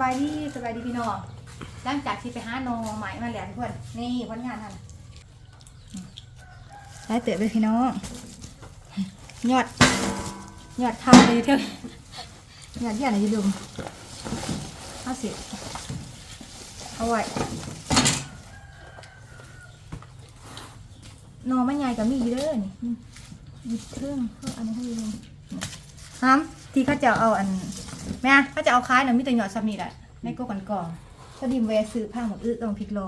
บายดีสบายดีพี่น้องหลังจากที่ไปหาหนอใหม่มาแล้วทุกคนนี่ผลงานท่านได้เตะไปพี่น้องยอดยอดทำเลยเถอะยอดเยี่ยนอะไรอยู่ดุมเอาสิบเอาไว้หนอมันใหญ่กับมีเด้อนี่หยิบเครื่องเข้าอันนี้ให้ดูฮัมที่เขาจะเอาอัน แม่เขาจะเอาคล้ายนะมีแต่หยอดซัมนี่แหละในโกกันก่อนพอดีมแวซื้อผ้าหมดอื้อต้องพิกโล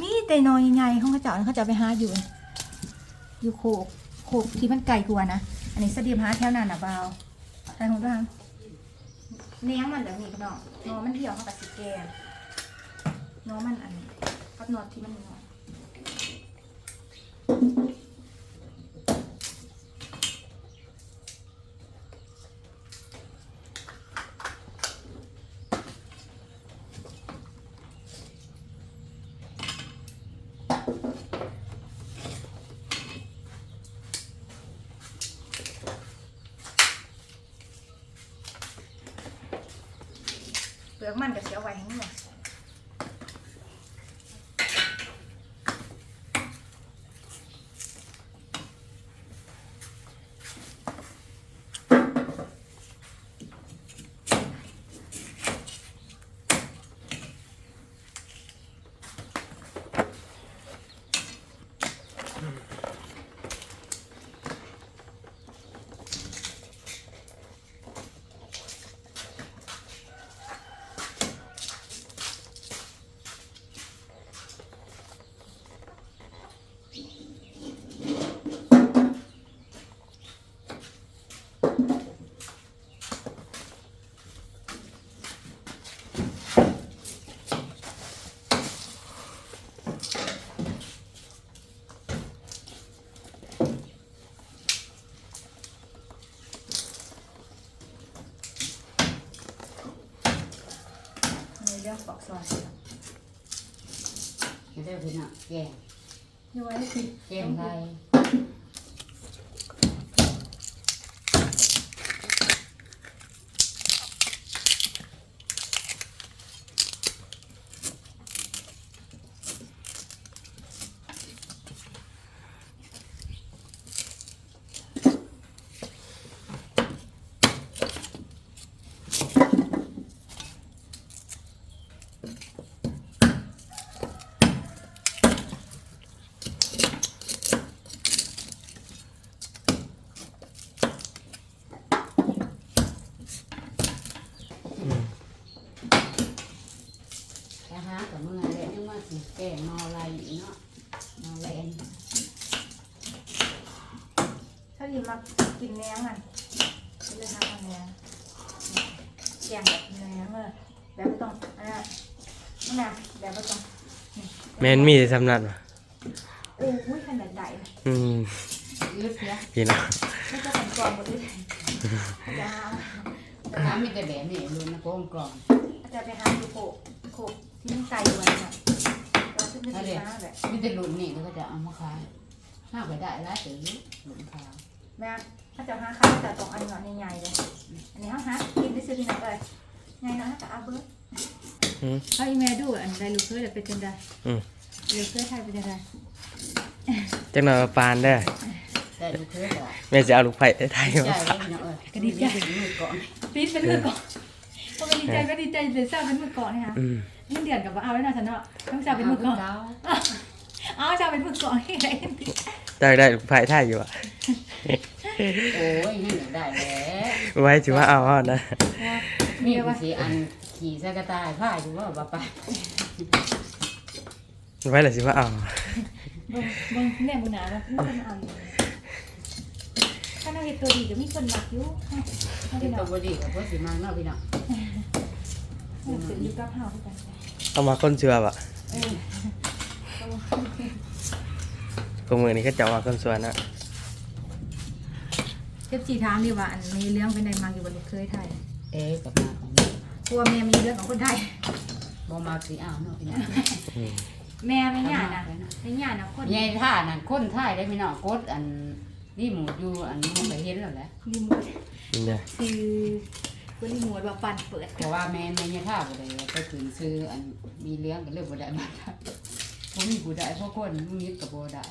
มีแต่นอยใหญ่ๆของเขาเจ้าเขาจะไปหาอยู่ อยู่โคกโคกที่มันไกลกว่านะ อันนี้สดีมหาแถวนั้นนะเบาใช่ของด้วยเนี้ยงมันเดี๋ยวนี้พี่น้องนอมันเดี่ยวเข้ากับสิแกนนอมันอันนี้กับนอนที่มันนอเปลือกมันกับเสียไว้ให้หน่อยในเรื่องปอก ซอยไม่ได้พี่น้องแกงดูไว้ให้ผิดแกงไทย แค่หากับเมื่อเลยนึกว่าสิแกงนอไรอีกเนาะนอแลน ถ้าดีมากิ นแหนงมันเลยทำมันแหนงแกงแบบแหนงเลยแบบไม่ต้องอันนั้นนั่นนะแบบไม่ต้องแมนมีสำนักว่ะโอ้ยขนาดใหญ่อืมยืดเสียพี่น้องไม่ต้องสันกรองหมดเลยจะน้ำมีแต่แบบนี้รู้นะโกงกล่องจะไปหาดูโขกโขกที่มันไกลอยู่นะเราขึ้นไปนั่นซื้เด็อมาแบบมีแต่หลุนนี่แล้วก็จะเอามาขายห้าไปได้แล้วแต่ยุหลุนขาวแม่ ถ้าจะหาข้าวจะต้องอันหน่อยใหญ่ๆเลยอันนี้เขาหากินได้ซื้อที่ไหนเลยใหญ่น้อยแต่อาเบิร์ดอืมเขาอีเมลดูอันใดลูกเคยเป็นจังไดอืมลูกเคยไทยเป็นจังไดจักหน่อยมาปานเด้อแต่ลูกเคยบอกแม่จะเอาลูกไผ่ไทยใจมาแล้วพี่น้องเอ้ยก็ดีใจมือก่อนปี๊ดเป็นมือก่อนพอเป็นดีใจก็ดีใจเลยทราบเป็นมือก่อนนะคะอืมนี่เดือนกับว่าเอาไว้หน่อยฉันเนาะต้องทราบเป็นมือก่อนเาเอาทราบเป็นมือก่อนให้ได้จักได้ลูกไผ่ไทยอยู่อะ โอ้ยนี่อยากได้แล้วไว้ถือว่าเอาเอานะนี่คือสีอันขี่สกระต่ายผ้าอยู่ว่าบ้าไปไว้เลยสิว่าเอาบางบางเนี่ยบุญหนาว่ามีคนเอาอยู่ถ้าเราเห็นตัวดีก็มีคนมักอยู่เขาเป็เป็นนตัเอาวบดีกับพวกสีมังเนาะพี่น้องสื่ออยู่กับเฮาคือกันเอามาคนเชื่อบ่ะเออกมือนี้ก็จะว่าคนสวนนะ เจ็บจีถามดีว่าอันมีเรื่องเป็นใดมาอยู่บนลูกเคยไทยเอ๊ะกับมาของนี่กลัวแม่มีเรื่องของคนไทย บ่มาสีอ้าวเนาะพี่น้องอืมแม่ไม่หยานะไม่หยานะคนยายท่านั่นคนท่ายได้พี่น้องกดอันนี่หมูอยู่อันนี้มันไปเห็นแล้วแหละรีโมทนี่นะคือก็รีโมทว่าปั่นเปิดเพราะว่าแม่แม่ยาท่าบ่ได้ไปถึงซื้ออันมีเลี้ยงก็เลยบ่ได้มาบ่มีผู้ใดเพราะคนมีมิตรก็บ่ได้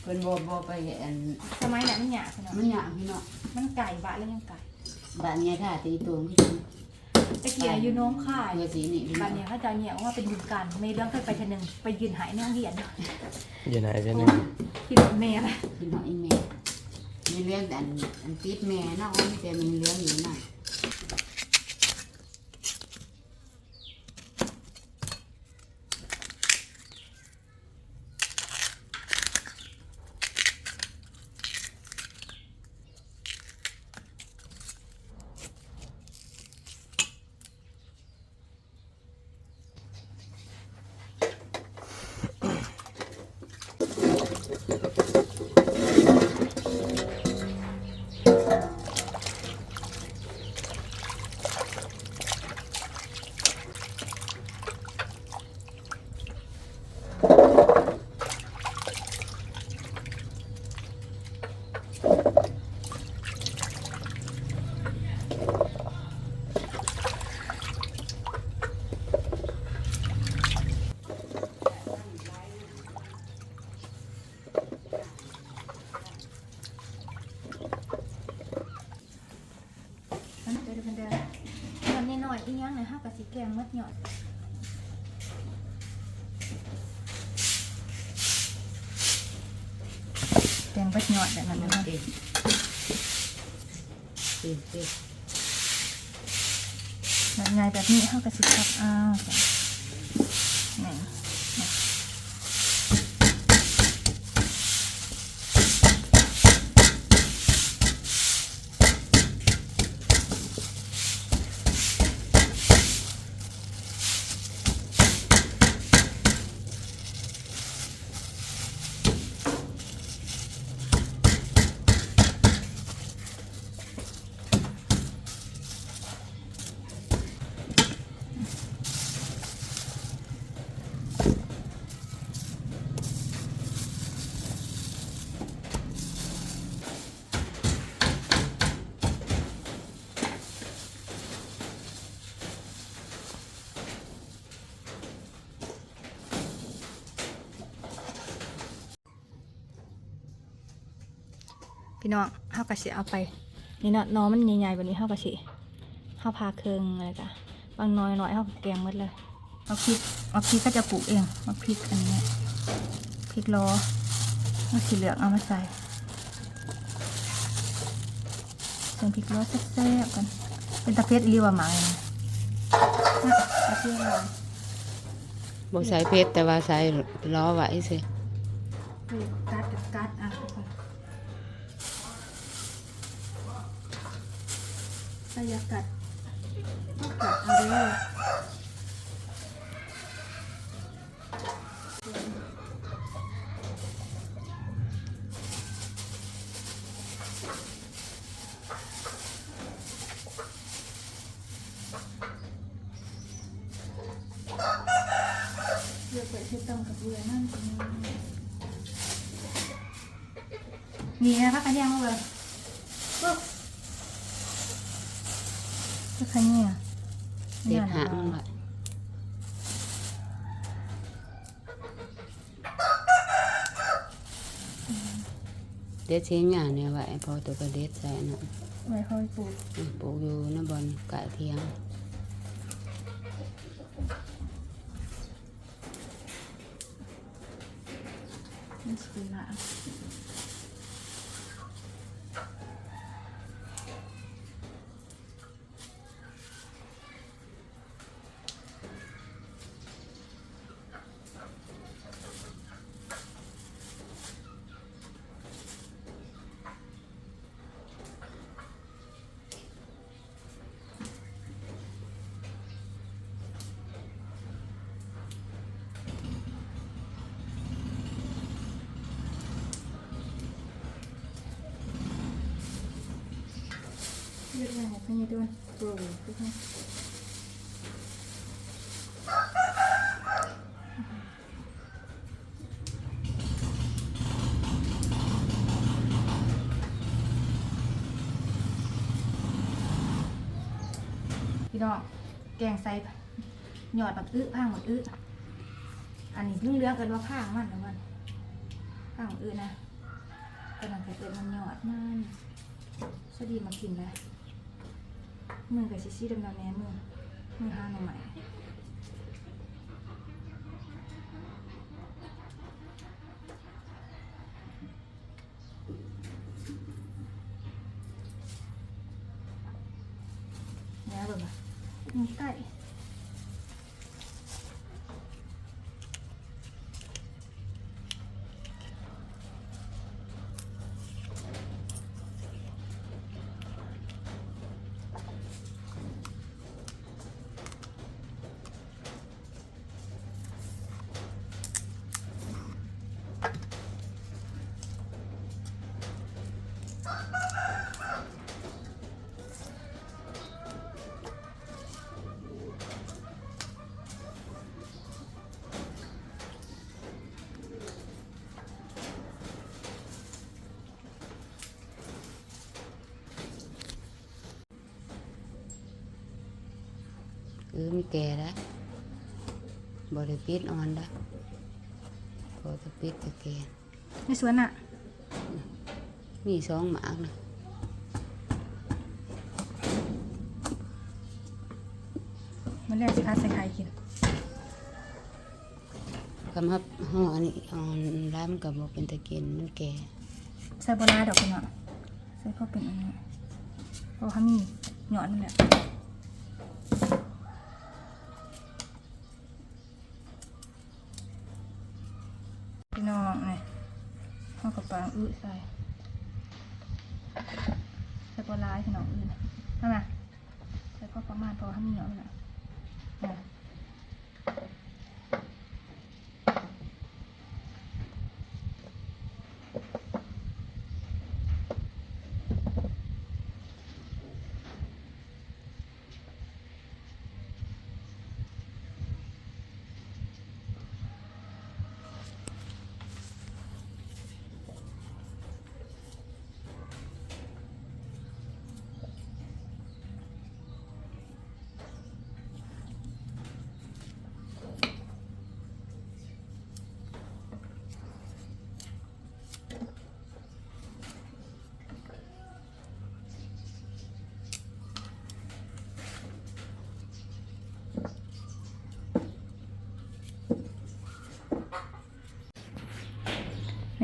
เพิ่นบ่บ่ไปอันสมัยนั้นมันหยาบเนาะมันยากพี่เนาะมันไก่บะแล้วยังไก่บ้านยาท่าตีตัวพี่ตะเกียบอยู่น้องค่ายเรือสีนี่พี่บ้าเนาะนเนี้ยเขาจะเนี่ยว่าเป็นบุญกันเมย์เรื่องเคยไปเทอนึงไปยืนหายนั่งเรียนอยู่ไหนเป็นหนึ่งที่รถเมย์อะไรพี่น้องอีแม่มีเลี้ยงแต่อันอันติดแม่เนาะว่ามีแต่มีเลี้ยงอยู่น่ะนั่นเดี๋ยวเดี๋ยวเดี๋ยวตอนนี้หน่อยอีกอย่างหน่อยห้ากับสีแกงมัดหยอดแกงมัดหยอดแบบนั้น มัน นะ เต็มเต็มเต็มแบบไงแบบนี้เข้ากับสิครับอ้าวจ้ะนี่ พี่น้องห้ากับสีเอาไปนี่เนาะน้องมันใหญ่ๆแบบนี้ห้ากับสีห้าพาเคืองอะไรกะบางน้อยหน่อยห้าแกงหมดเลยเอาพริกเอาพริกก็จะปลูกเองเอาพริกอันเนี้ยพริกล้อเอาสีเหลืองเอามาใส่ใส่พริกล้อแซ่บๆกัน เป็นตะเพ็ดอีหรีว่าหมาเลยนะนะตะเพ็ดเราบ่ใส่เพชรแต่ว่าใส่ล้อไว้ซิคือกัดกับกัดอะทุกคนถ้าอ ยากัดก็กัดเอาเลยเลือกไปที่ตรงกับเรือนั่นนี่นะพักกันยังเลยปุ๊บ พักกันเนี่ยเด็ดหางไว้เด็ดเสียงหยาเนี่ยไว้พอตัวก็เด็ดใส่น่ะ ไว้ค่อยปลูก ปลูกอยู่น้ำบอลกะเทียง นี่สิละเลือก ไว้ให้พญาดวนปลูกทุกคนพี่น้องแกงใส่หยอดแบบอื้อพังหมดอื้ออันนี้เรื่องเรื่องกันว่าพังมันนะมันพังอื้อนะกำลังจะเกิดมันหยอดมันสวัสดีมากินนะ มือกับซิซี่ดำๆแม่มือมือห้าหน่อใหม่เนี่ยเบิ่งมามีไก่ เออมีแก่แล้วบริปิดออนแล้วพอจะปิดก็แก่ในสวนอะ มีสองหมากนะมันแรกสิคะใส่ไข่กินคำครับห่ออันนี้ออนร้านมันกับเป็นตะกินมันแก่ใส่โบราณดอกคุณเนาะใส่พอเป็นอันนี้เพราะเขามีหยอดมันแหละ อื้อใส่ใส่โบรายพี่น้องอื้อทำไมใส่พอประมาณพอเขามีหยอดมันแหละนะ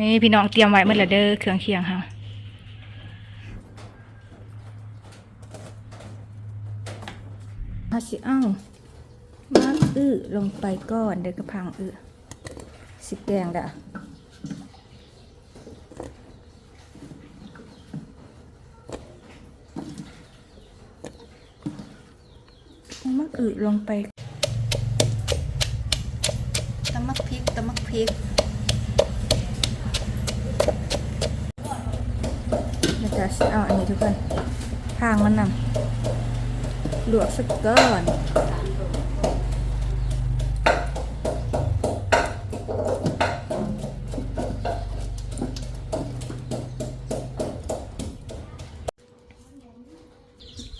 นี่พี่น้องเตรียมไว้เมื่อละเด้อเครื่องเคียงค่ะเอาสิเอ้ามันอื้อลงไปก่อนเดี๋ยวกระพังอื้อสิแกงด่ะมักอื้อลงไปตำมักพริกตำมักพริก เราจะเอาอันนี้ทุกคนทางมันนำลวกสักก่อน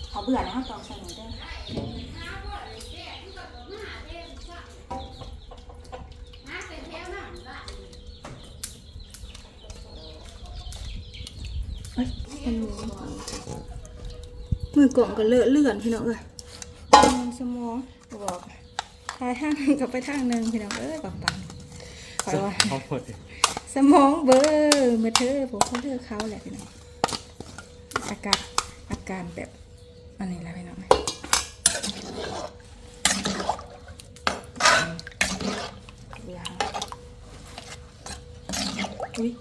เอาเบื่อแล้วตองใส่หนูด้วยมือ ก็เลอะเลื่อนพี่น้องเอ้ยสมองบอกทายทางหนึ่งกับไปทางหนึ่งพี่น้องเอ้ยปังปังคอยว่าสมองเบอร์มาเธอผมเขาเลือกเขาแหละพี่น้องอาการอาการแบบอันนี้แหละพี่น้องอุ้ย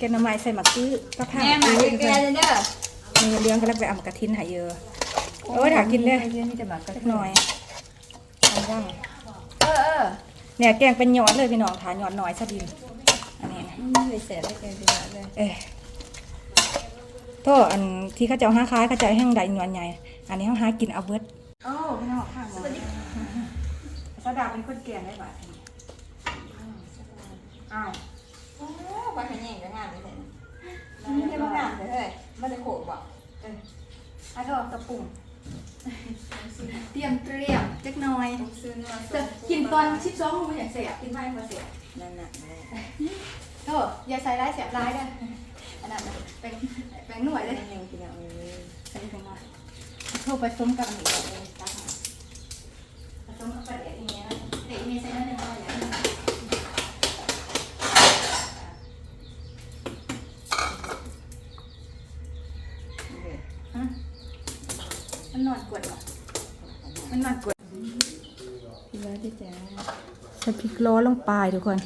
แกงห น้ำไม้ใส่หมักซื้อกระเพราแม่มาอื้อแก่ๆเลยเด้อมีเลี้ยงก็แล้วไปเอามากระทินหายเยอะโอ้ยถากินได้เรื่องนี้จะมากระสักหน่อยอันว่างเออเออเนี่ยแกงเป็นหยอดเลยพี่น้องทานหยอดน้อยซะดินอันนี้นะไม่ไปเสียได้แก่ดีกว่าเลยเอ้ยโทษอันที่เขาจะเอาห้าคล้ายเขาจะเอาแห้งใดหยอดใหญ่อันนี้เขาหากินเอาเบิดโอ้พี่น้องข้างสวัสดีสดาเป็นคนแกงได้บ่ะอ้าว โอ้ปลาขยงก็งามเลยนี่ให้มันงามเลยเฮ้ยมันจะโขกบ่เอออะก็กระปุกเตรียมเตรียมจักหน่อยซื้อเนื้อแต่กินตอนชิปซ้อมมันอย่างเสียกินไม่มาเสียนั่นน่ะแม่ก็อย่าใส่ร้ายเสียร้ายได้อันนั้นน่ะเป็นเป็นหน่วยเลยยังยังกินเอาเลยใส่เป็นหน่วยโทรผสมกับหนูเลย ล้อลงไปทุกคน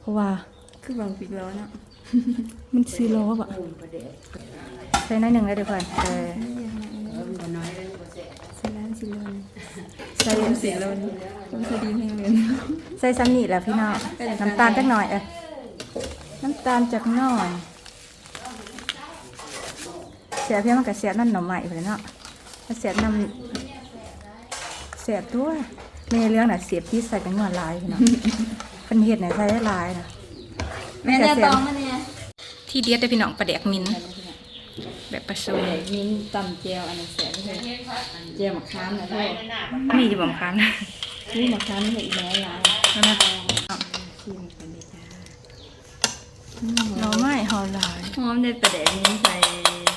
เพราะว่าคือบางปีแล้วเนาะมันซื้อล้อบ่ปูนประเดะใส่น้อยหนึ่งเลยทุกคนเออเออมันก็น้อยแล้วก็เสียใส่ร้านสิโลนใส่เสียโลนผมพอดีแห้งเลยใส่ซ้ำนี่แหละพี่น้องน้ำตาลจักหน่อยเออน้ำตาลจักหน่อยเสียเพียงมันกับเสียนั่นหน่อใหม่ไปเลยเนาะถ้าเสียน้ำเสียตัว ในเรื่องน่ะเสียบที่ใส่เป็นหนวดลายพี่น้องเป็นเห็ดไหนใส่ได้ลายนะแม่เนี่ยตองมาเนี่ยที่เดียดได้พี่น้องประเดกมินแบบผสมเด็กมิ้นตำเจียวอันนี้เสียไม่ใช่เจียวมะขามนะพ่อมีอยู่บ่คันนี่มะขามไม่ใช่อีกแล้วลายนั่นนะชิมกันเลยจ้าหน่อไม้หอลายหอมเด็ดประเดี๋ยวนี้ใส่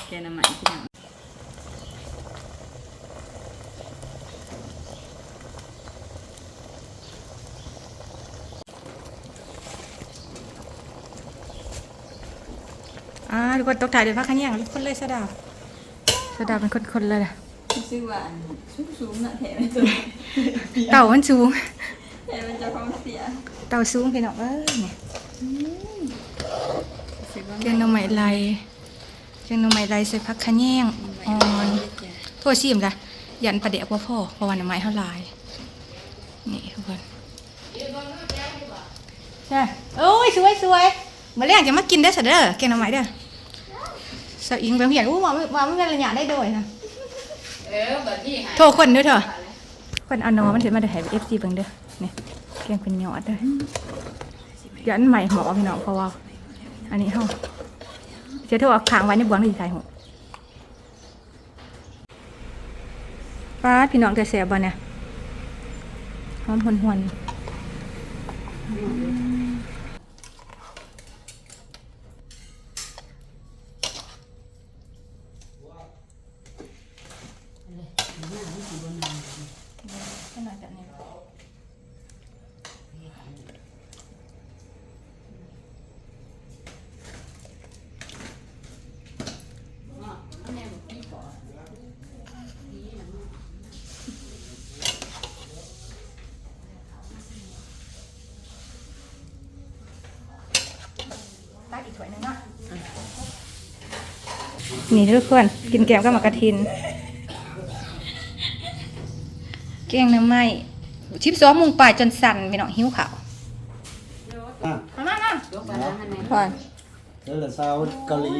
แกงน้ำมันพี่น้อง อ่าทุกคนตกถ่ายเดี๋ยวพักขันยังคนเลยสะดาวสะดาวเป็นคนๆเลยล่ะชื่อว่าอันสูงๆน่ะแถมตัวเต่ามันสูงแถมมันจะท้องเสีย เต่าสูงพี่น้องเอ้ยเนี่ยสิว่าแกงหน่อไม้ลายแกงหน่อไม้ลายใส่ผักขะแยงอ่อนโทษชิมละยันประเดี๋ยวพ่อพ่อเพราะวันหน่อไม้เท่าลายนี่ทุกคนใช่โอ้ยสวยสวยมาเรียกจะมากินได้อเสยเด้อแกงหน่อไม้เด้อ สาวอิงแบบเห็นอู้มามาไม่เป็นระยะได้โดยนะเออแบบนี้หายโทรคนด้วยเถอะคนเอาน้องมันถึงมาได้ให้เอฟซีเบิ่งเด้อนี่แกงเป็นยอดเด้อยันใหม่หมอพี่น้องเพราะว่า อันนี้เฮาเจะโทรเอาค้างไว้ในบวงที่ใส่หูป้าดพี่น้องแต่แสบบ่เนี่ยหอมหวนหวนขนาดแบบนี้ ตักอีกถ้วยหนึงเนาะ นี่ทุกคนกินแกงก็มากระทินแกงน้ำไหม้ชิปซอสมุงปลายจนสั่นไปหน่อยหิวขาวอะมามามายกไปแล้วมันไหนพ่อแล้วแต่สาวเกาหลี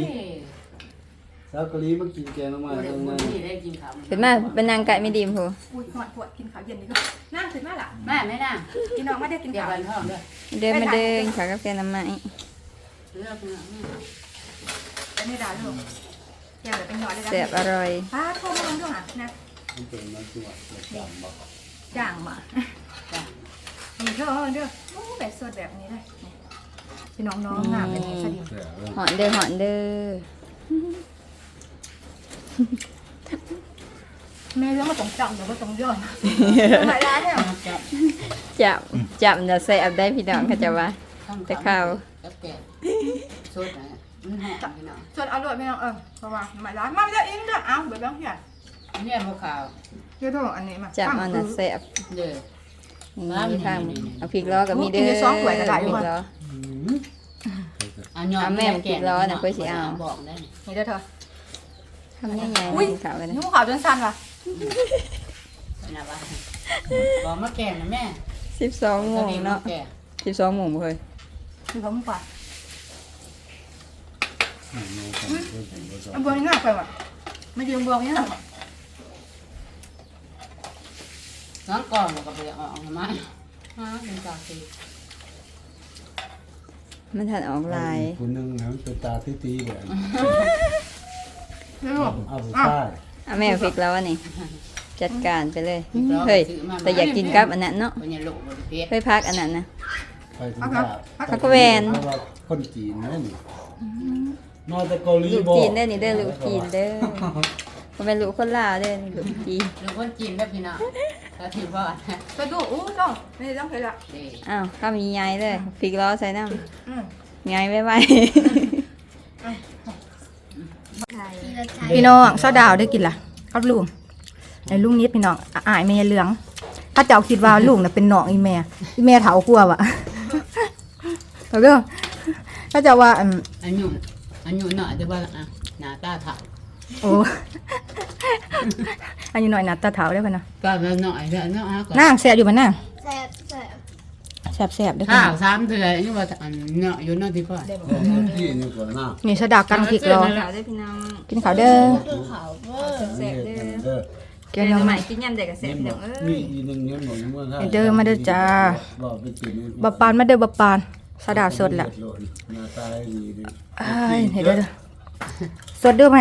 สาวเกาหลีมากินแกงน้ำมันโอ้ยตรงคนั้นนที่ได้กินข้าวเห็นไหมเป็นนางไก่ไม่ดีมพูอุ้ยหอดปวดกินข้าวเย็นดีกว่านั่งขึ้นมาล่ะแม่ไม่น่าพี่น้องไม่ได้กินเดี๋ยวข้าววันท้องเด้อเดินมาเดินขากาแฟน้ำมันเลือกเนื้อเป็นไม่ได้ลูก แกงแบบเป็นหยอดเลยนะแซ่บอร่อย ป้าโทรมาลองด้วยหะนะมันเป็นน้ำจั่วแบบจำบอกจ่างมาจ้ะนี่เธอเอาเด้อโอ้แบบสดแบบนี้เลยนี่พี่น้องน้องงามเป็นไงสดิแต่เรื่องหอนเด้อหอนเด้อแม่เรื่องมาตรงจังเดี๋ยวมาตรงย้อนหลายร้านเนี่ยจับจับจับจะแซ่บได้พี่น้องเขาจะว่า แต่ข้าวจับแกะสดนะ มันหอมพี่น้องส่วนเอาด้วยพี่น้องเออเพราะว่าหลายร้านมาไม่ได้อิงเด้อเอาแบบบางอย่างเนี่ยมะขาวเดี๋ยวโทรอันนี้มาจับเอาน่ะแซ่บเด้อนี่ทางเอาพริกล้อกับมีเด้อพริกล้อเอายอเอาแม่มากินร้อนน่ะเพื่อสิเอาบอกได้นี่เด้อเธอทำยังไงอุ้ยกินข้าวกันนะนุ่มขาวจนสั่นว่ะนะว่าบอกมาแกงนะแม่สิบสองโมงเนาะแกงสิบสองโมงบ่เคยคือเขามึงกว่าอืม เอาของเพื่อนบเอาบวงนี่ง่ายไปว่ะมายืมบวงนี่หน่อยน้องก่อนก็ไปออกมาฮะเป็นจากสิมันทันออกลายคนหนึงนะเป็นตาตีๆแบบเอาไปใต้อะแม่พริกแล้วอันนี้จัดการไปเลย เฮ้ย แต่อยากกินกับอันนั้นเนาะเฮ้ยพักอันนั้นนะไปถึงตาพักกระแวนเพราะว่าคนจีนนั่น นี่นอกจากเกาหลีลูกบ่จีนเด้อนี่เด้อลูกจีนเด้อบ่แม่นลูกคนลาวเด้อนี่ลูกจีนหรือคนจีนแบบพี่น้องแล้วถือว่าไปดูอู้น้องนี่ต้องเคยละเด็กอ้าวข้ามีใหญ่เลยพริกล้อใส่น้อืมำใหญ่ไว้ไว้พี่น้องเศร้าดาวได้กินล่ะครับลุงไอ้ลุงนิดพี่น้องอะอายแม่เหลืองถ้าเจ้าคิดว่าลุงน่ะเป็นน้องอีแม่อีแม่เถากลัววะเอาเรื่องถ้าเจะว่าอืมอายุ อายุหน่อยแต่ว่าอะหน้าตาเฒ่าโอ้ อันนี้หน่อยหนะตาเถาได้ป่ะนะก็แล้วหน่อยแล้วเนาะฮะก็นางแสบอยู่มันนางแซ่บแซ่บแสบแสบๆเด้อข้าค่ะวสามเถื่อนี่ว่าอันเนาะอยู่เนาะที่พ่อเออที่นี่ก่อนหน้านี่สะดาวกันผิกรอขาวเด้อพี่น้องกินข้าวเด้อคือเขาเวอร์แซ่บเด้อเด้อเกลือใหใหม่ม่กินยำเด็กกับแซ่บพี่น้องเอ้มียอีหนึงยังหนุนเมื่อไอ้เด้อมาเด้อจ้าบอกไปกินบะปานมาเด้อบะปาน สะดาวสดละหน้าตาดีนี่อ้ายเห็นเด้อเด้อสดเด้อไหม